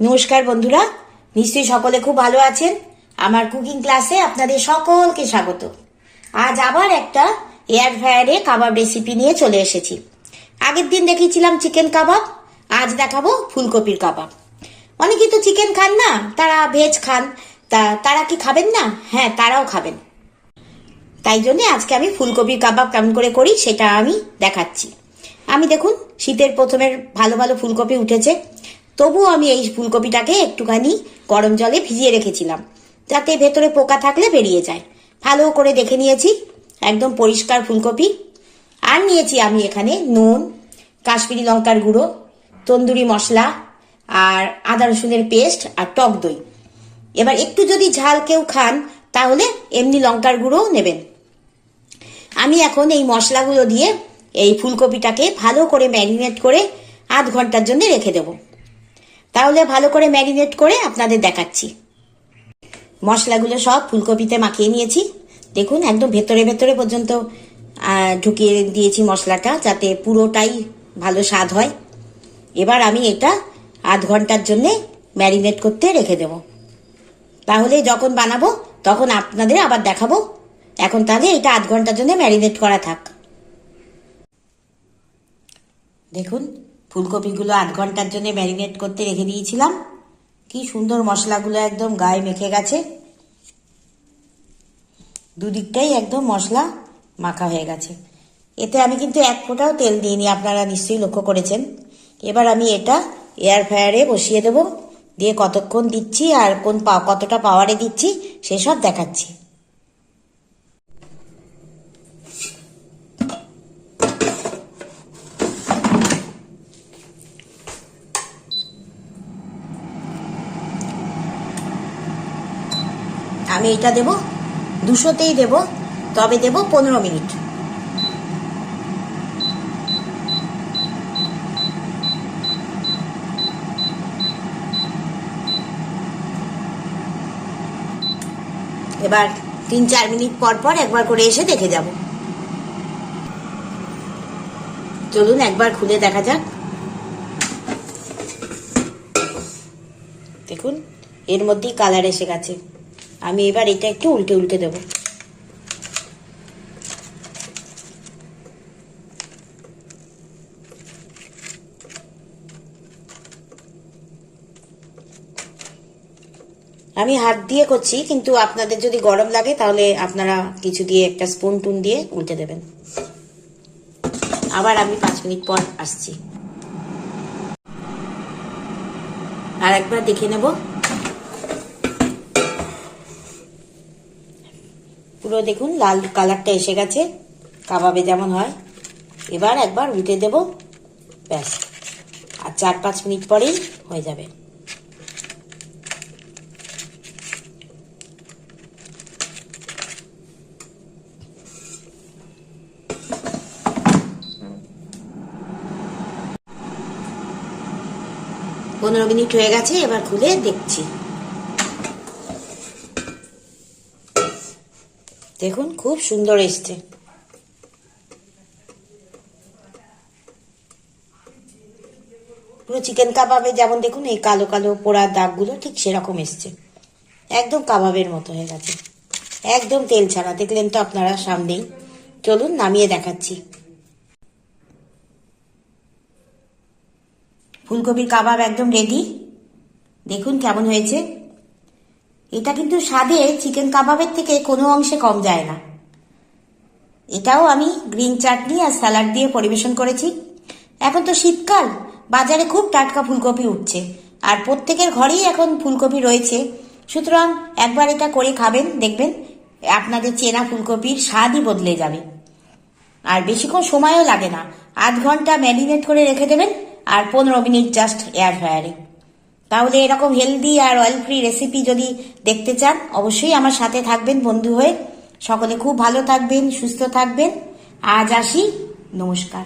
নমস্কার বন্ধুরা, নিশ্চয়ই সকলে খুব ভালো আছেন। আমার কুকিং ক্লাসে আপনাদের সকলকে স্বাগত। আজ আবার একটা এয়ার ফ্রায়ারে কাবাব রেসিপি নিয়ে চলে এসেছি। আগের দিন দেখিয়েছিলাম চিকেন কাবাব আজ দেখাবো ফুলকপির কাবাব অনেকেই তো চিকেন খান না, তারা ভেজ খান। তা, তারা কি খাবেন না? হ্যাঁ তারাও খাবেন। তাই জন্যে আজকে আমি ফুলকপির কাবাব কেমন করে করি সেটা আমি দেখাচ্ছি। আমি দেখুন, শীতের প্রথমের ভালো ভালো ফুলকপি উঠেছে। তবুও আমি এই ফুলকপিটাকে একটুখানি গরম জলে ভিজিয়ে রেখেছিলাম। যাতে ভেতরে পোকা থাকলে বেরিয়ে যায়। ভালো করে দেখে নিয়েছি। একদম পরিষ্কার ফুলকপি। আর নিয়েছি আমি এখানে নুন, কাশ্মীরি লঙ্কার গুঁড়ো, তন্দুরি মশলা আর আদা রসুনের পেস্ট আর টক দই। এবার একটু যদি ঝাল কেউ খান, তাহলে এমনি লঙ্কার গুঁড়োও নেবেন। আমি এখন এই মশলাগুলো দিয়ে এই ফুলকপিটাকে ভালো করে ম্যারিনেট করে আধ ঘণ্টার জন্য রেখে দেব। তাহলে ভালো করে ম্যারিনেট করে আপনাদের দেখাচ্ছি। মশলাগুলো সব ফুলকপিতে মাখিয়ে নিয়েছি। দেখুন, একদম ভেতরে ভেতরে পর্যন্ত ঢুকিয়ে দিয়েছি মশলাটা যাতে পুরোটাই ভালো স্বাদ হয়। এবার আমি এটা আধ ঘণ্টার জন্যে ম্যারিনেট করতে রেখে দেব। তাহলে যখন বানাবো, তখন আপনাদের আবার দেখাবো। এখন তাহলে এটা আধ ঘণ্টার জন্য ম্যারিনেট করা থাক। দেখুন ফুলকপিগুলো আধ ঘণ্টার জন্য ম্যারিনেট করতে রেখে দিয়েছিলাম। কি সুন্দর মশলাগুলো একদম গায়ে মেখে গেছে। দুদিকটাই একদম মশলা মাখা হয়ে গেছে। এতে আমি কিন্তু এক ফোঁটাও তেল দিইনি, আপনারা নিশ্চয়ই লক্ষ্য করেছেন। এবার আমি এটা এয়ার ফ্রায়ারে বসিয়ে দেব। দিয়ে কতক্ষণ দিচ্ছি আর কোন কতটা পাওয়ারে দিচ্ছি, সেসব দেখাচ্ছি। আমি এটা দেব, দুশোতেই দেব, তবে দেব পনেরো মিনিট। এবার তিন চার মিনিট পর পর একবার করে এসে দেখে যাব। চলুন একবার খুলে দেখা যাক। দেখুন, এর মধ্যেই কালার এসে গেছে। আমি এবার এটা একটু উল্টে উল্টে দেব। আমি হাত দিয়ে করছি, কিন্তু আপনাদের যদি গরম লাগে, তাহলে আপনারা কিছু দিয়ে একটা স্পুন টুন দিয়ে উল্টে দেবেন। আবার আমি পাঁচ মিনিট পর আসছি। আর একবার দেখে নেব। পুরো দেখুন, লাল কালারটা এসে গেছে। কাবাবে যেমন হয়। এবার একবার উল্টে দেব। ব্যাস। আর চার পাঁচ মিনিট পরেই হয়ে যাবে। পনেরো মিনিট হয়ে গেছে, এবার খুলে দেখছি। দেখুন, খুব সুন্দর এসছে। পুরো চিকেন কাবাবে যেমন দেখুন, এই কালো কালো পোড়া দাগগুলো ঠিক সেরকম এসছে। একদম কাবাবের মতো হয়ে গেছে। একদম তেল ছাড়া, দেখলেন তো আপনারা সামনেই। চলুন, নামিয়ে দেখাচ্ছি। ফুলকপির কাবাব একদম রেডি দেখুন কেমন হয়েছে। এটা কিন্তু স্বাদে চিকেন কাবাবের থেকে কোনো অংশে কম যায় না। এটাও আমি গ্রিন চাটনি আর স্যালাড দিয়ে পরিবেশন করেছি। এখন তো শীতকাল, বাজারে খুব টাটকা ফুলকপি উঠছে। আর প্রত্যেকের ঘরেই এখন ফুলকপি রয়েছে। সুতরাং একবার এটা করে খাবেন, দেখবেন আপনাদের চেনা ফুলকপির স্বাদই বদলে যাবে। আর বেশিক্ষণ সময়ও লাগে না। আধ ঘণ্টা ম্যারিনেট করে রেখে দেবেন আর পনেরো মিনিট জাস্ট এয়ার ফ্রায়ারে। তাহলে এরকম হেলদি আর অয়েল ফ্রি রেসিপি যদি দেখতে চান, অবশ্যই আমার সাথে থাকবেন বন্ধু হয়ে। সকলে খুব ভালো থাকবেন, সুস্থ থাকবেন। আজ আসি। নমস্কার।